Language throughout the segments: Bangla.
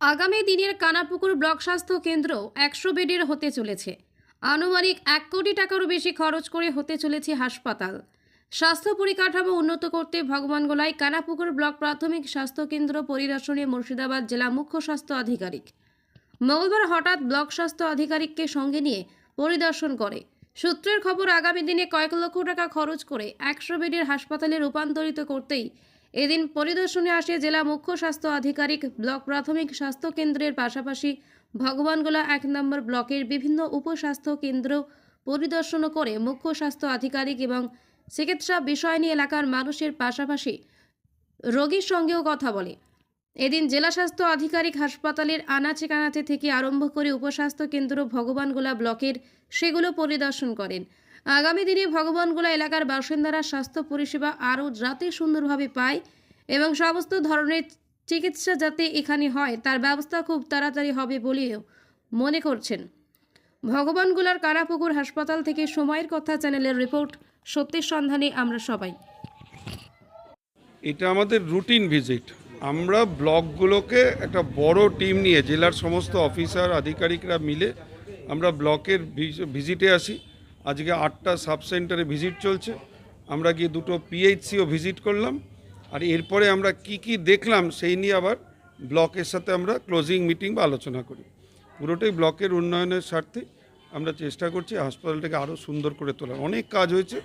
আগামী দিনের কানাপুকুর ব্লক স্বাস্থ্য কেন্দ্র একশো বেডের হতে চলেছে। আনুমানিক এক কোটি টাকারও বেশি খরচ করে হতে চলেছে হাসপাতাল। স্বাস্থ্য পরিকাঠামো উন্নত করতে ভগবানগোলায় কানাপুকুর ব্লক প্রাথমিক স্বাস্থ্য কেন্দ্র পরিদর্শনে মুর্শিদাবাদ জেলা মুখ্য স্বাস্থ্য আধিকারিক। মঙ্গলবার হঠাৎ ব্লক স্বাস্থ্য আধিকারিককে সঙ্গে নিয়ে পরিদর্শন করে। সূত্রের খবর, আগামী দিনে কয়েক লক্ষ টাকা খরচ করে একশো বেডের হাসপাতালে রূপান্তরিত করতেই এদিন পরিদর্শনে আসে জেলা মুখ্য স্বাস্থ্য আধিকারিক, ব্লক প্রাথমিক স্বাস্থ্য কেন্দ্রের পাশাপাশি ভগবানগোলা এক নম্বর ব্লকের বিভিন্ন উপস্বাস্থ্য কেন্দ্র পরিদর্শন করে মুখ্য স্বাস্থ্য আধিকারিক এবং চিকিৎসা বিষয় নিয়ে এলাকার মানুষের পাশাপাশি রোগীর সঙ্গেও কথা বলে। এদিন জেলা স্বাস্থ্য আধিকারিক হাসপাতালের আনাচে কানাচে থেকে আরম্ভ করে উপস্বাস্থ্য কেন্দ্র ভগবানগোলা ব্লকের সেগুলো পরিদর্শন করেন। আগামী দিনে ভগবানগোলা এলাকার বাসিন্দারা স্বাস্থ্য পরিষেবা আরও যাতে সুন্দরভাবে পায় এবং সমস্ত ধরনের চিকিৎসা যাতে এখানে হয়, তার ব্যবস্থা খুব তাড়াতাড়ি হবে বলেও মনে করছেন। ভগবানগোলার কারাপুকুর হাসপাতাল থেকে সময়ের কথা চ্যানেলের রিপোর্ট, সত্যের সন্ধানে আমরা সবাই। এটা আমাদের রুটিন ভিজিট। আমরা ব্লকগুলোকে একটা বড় টিম নিয়ে, জেলার সমস্ত অফিসার, আধিকারিকরা মিলে আমরা ব্লকের ভিজ- ভিজিটে আসি। আজকে আটটা সাব সেন্টারে ভিজিট চলছে। আমরা গিয়ে দুটো পিএইচসিও ভিজিট করলাম। আর এরপরে আমরা কি কি দেখলাম সেই নিয়ে আবার ব্লকের সাথে আমরা ক্লোজিং মিটিং বা আলোচনা করি। পুরোটাই ব্লকের উন্নয়নের স্বার্থে আমরা চেষ্টা করছি হাসপাতালটাকে আরও সুন্দর করে তোলার। অনেক কাজ হয়েছে।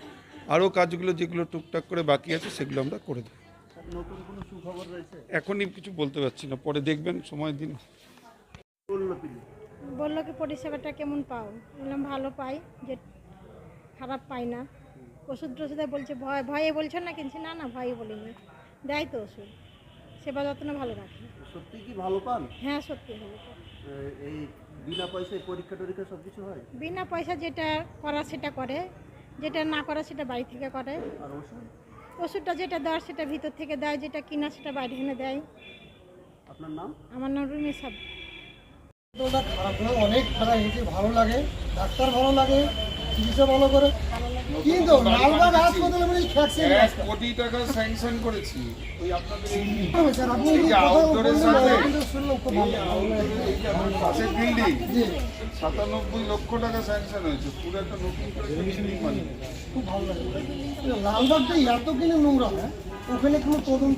আরও কাজগুলো যেগুলো টুকটাক করে বাকি আছে সেগুলো আমরা করে দেবো। নতুন কোনো সুখবর রয়েছে? এখনই কিছু বলতে পারছি না। পরে দেখবেন সময় দিন। বলল বলল কি পরিষেবাটা কেমন পাও? বললাম ভালো পাই। যে খারাপ পাই না। ওষুধ টষুধে বলছে ভয় ভয়ে বলছেন না কিনছি না না ভয়ে বলিনি। দেয় তো ওষুধ। সেবা যত্ন ভালো রাখে। সত্যি কি ভালো পান? হ্যাঁ সত্যি ভালো। এই বিনা পয়সায় পরীক্ষা টরীক্ষা সব কিছু হয়? বিনা পয়সা যেটা করা সেটা করে। যেটা না করা সেটা বাড়ি থেকে করে। আর ওষুধ? ওষুধটা যেটা দেওয়ার সেটা ভিতর থেকে দেয় যেটা কিনা সেটা বাইরে এনে দেয়। আপনার নাম? আমার নাম রুমি সাব। খারাপ অনেক খারাপ হয়েছে ভালো লাগে। ডাক্তার ভালো লাগে। চিকিৎসা ভালো করে। কিন্তু লালবাগ হাসপাতালে মানে খ্যাকছে কোটি টাকা স্যাংশন করেছি। ওই আপনাদের স্যার আপনি এই যে সাথে-। পাশের বিল্ডিং সাতানব্বই লক্ষ টাকা স্যাংশন হয়েছে। পুরো একটা নতুন করে খুব ভালো লাগে লালবাগটা এত কিনে নোংরা হয়? ওখানে কোনো তদন্ত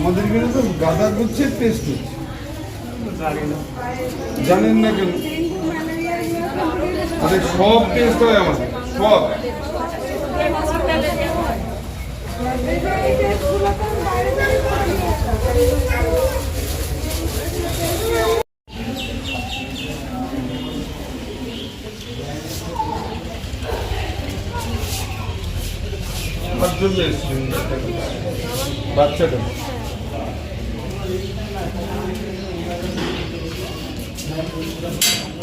আমাদের এখানে তো গাদা করছে টেস্ট হচ্ছে। জানেন না কেন? আরে সব টেস্ট হয় আমাদের, সব। বাচ্চাটা। どうぞ。